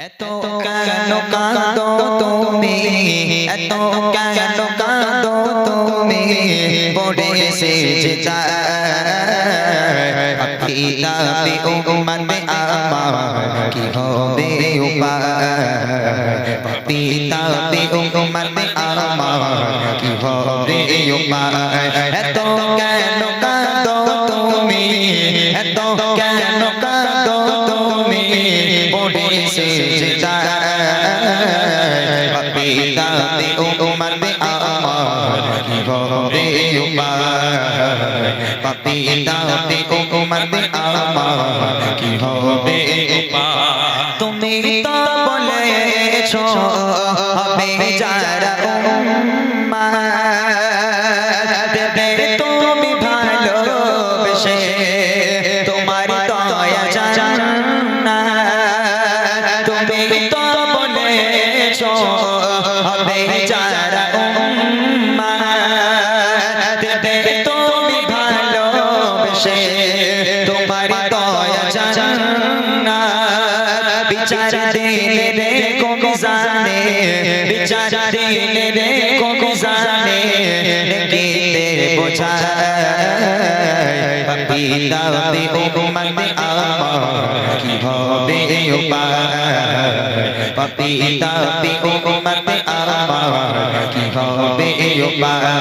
এত কেন কাঁদো তুমি? এত কেন কাঁদো তুমি? পড়ে পিতা পি উম্মতে আমার, কি হবে উপায়? পি উম্মতে আমার, কি হবে উপায়? এত কেন পিতা পি উম্মতে আমার কি হবে? উপায় পিতা পি উম্মতে আমার কি হবে? উপায় তুমি তো বলেছ হবে যারা উম্মাহ দেবে উম্মাহ দেবে তুমি ভালোবেসে তোমার দয়া জানা বিচার দিলে রে কোন জানে বিচার দিলে রে কোন জানে উম্মতে উম্মতে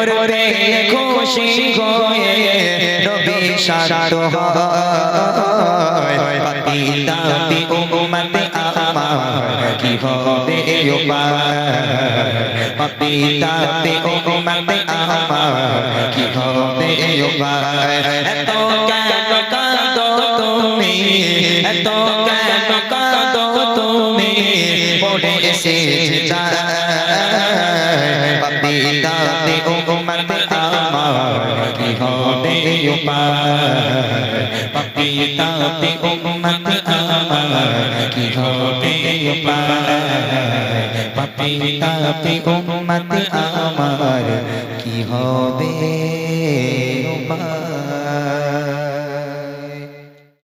খবর পেয়ে খুশি হয়ে নবী শান্ত হয়। পিতা পি আমার কি হবে উপায় পিতা পি আমার কি হবে উপায় এত কেন কাঁদো তুমি? এত কেন কাঁদো তুমি? পড়ে সেজদা পিতা হবে উপায়। পিতা পি উম্মতে আমার কি হবে উপায়? পিতা পি উম্মতে আমার